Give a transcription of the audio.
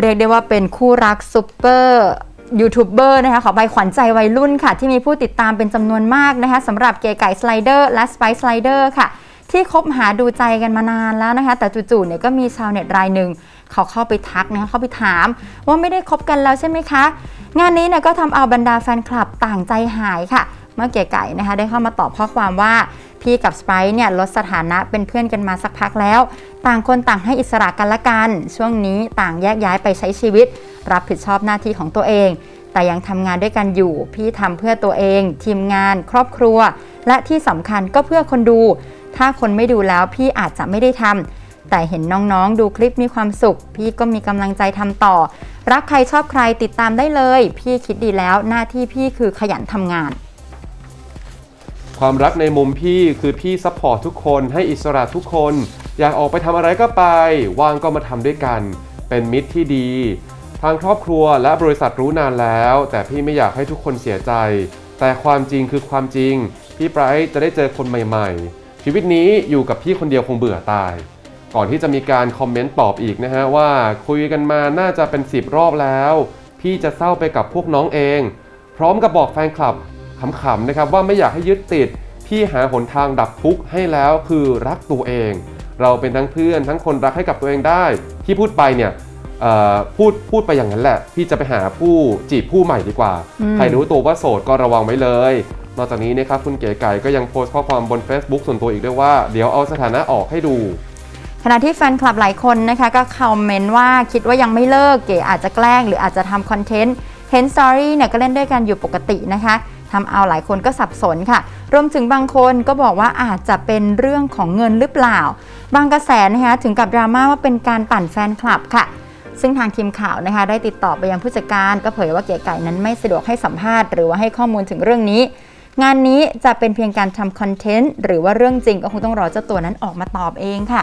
เรียกได้ว่าเป็นคู่รักซูเปอร์ยูทูบเบอร์นะคะขอใบขวัญใจวัยรุ่นค่ะ ที่มีผู้ติดตามเป็นจำนวนมากนะคะสำหรับเก๋ไก่สไลเดอร์และสไปซ์สไลเดอร์ค่ะ ที่คบหาดูใจกันมานานแล้วนะคะ แต่จู่ๆเนี่ยก็มีชาวเน็ตรายหนึ่งเขาเข้าไปทักนะคะเข้าไปถาม ว่าไม่ได้คบกันแล้วใช่ไหมคะ งานนี้เนี่ยก็ทำเอาบรรดาแฟนคลับต่างใจหายค่ะ เมื่อเก๋ไก่นะคะได้เข้ามาตอบข้อความว่า พี่กับสไปซ์เนี่ยลดสถานะเป็นเพื่อนกันมาสักพักแล้ว ต่างคนต่างให้อิสระกันละกัน ช่วงนี้ต่างแยกย้ายไปใช้ชีวิต รับผิดชอบหน้าที่ของตัวเอง แต่ยังทำงานด้วยกันอยู่ พี่ทำเพื่อตัวเอง ทีมงาน ครอบครัว และที่สำคัญก็เพื่อคนดู ถ้าคนไม่ดูแล้วพี่อาจจะไม่ได้ทำแต่เห็นน้องๆ ดูคลิปมีความสุข พี่ก็มีกำลังใจทำต่อ รักใครชอบใครติดตามได้เลย พี่คิดดีแล้วหน้าที่พี่คือขยันทำงาน ความรักในมุมพี่คือพี่ซัพพอร์ตทุกคนให้อิสระทุกคน อยากออกไปทำอะไรก็ไป ว่างก็มาทำด้วยกัน เป็นมิตรที่ดี ทางครอบครัวและบริษัทรู้นานแล้ว แต่พี่ไม่อยากให้ทุกคนเสียใจ แต่ความจริงคือความจริง พี่ไบรท์จะได้เจอคนใหม่ๆ ชีวิตนี้อยู่กับพี่คนเดียวคงเบื่อตาย ก่อนที่จะมีการคอมเมนต์ตอบอีกนะฮะว่าคุยกันมาน่าจะเป็น10รอบแล้ว พี่จะเศร้าไปกับพวกน้องเอง พร้อมกับบอกแฟนคลับ ขำๆนะครับว่าไม่อยากให้ยึดติด พี่หาหนทางดับทุกข์ให้แล้วคือรักตัวเอง เราเป็นทั้งเพื่อนทั้งคนรักให้กับตัวเองได้ ที่พูดไปเนี่ยเอ่อพูดพูดไปอย่างนั้นแหละ พี่จะไปหาผู้จีบผู้ใหม่ดีกว่าอืมใครรู้ตัวว่าโสดก็ระวังไว้เลย นอกจากนี้นะครับคุณเก๋ไก่ก็ยังโพสต์ข้อความบน Facebook ส่วนตัวอีกด้วยว่า เดี๋ยวเอาสถานะออกให้ดูขณะที่แฟนคลับหลายคนนะคะก็คอมเมนต์ว่าคิดว่ายังไม่เลิกเก๋อาจจะแกล้ง หรืออาจจะทำคอนเทนต์เห็นสตอรี่เนี่ยก็เล่นด้วยกันอยู่ปกตินะคะ ทำเอาหลายคนก็สับสนค่ะ รวมถึงบางคนก็บอกว่าอาจจะเป็นเรื่องของเงินหรือเปล่า บางกระแสนะคะถึงกับดราม่าว่าเป็นการปั่นแฟนคลับค่ะ ซึ่งทางทีมข่าวนะคะ ได้ติดต่อไปยังผู้จัดการก็เผยว่าเก๋ไก่นั้นไม่สะดวกให้สัมภาษณ์หรือว่าให้ข้อมูลถึงเรื่องนี้ งานนี้จะเป็นเพียงการทำคอนเทนต์หรือว่าเรื่องจริงก็คงต้องรอเจ้าตัวนั้นออกมาตอบเองค่ะ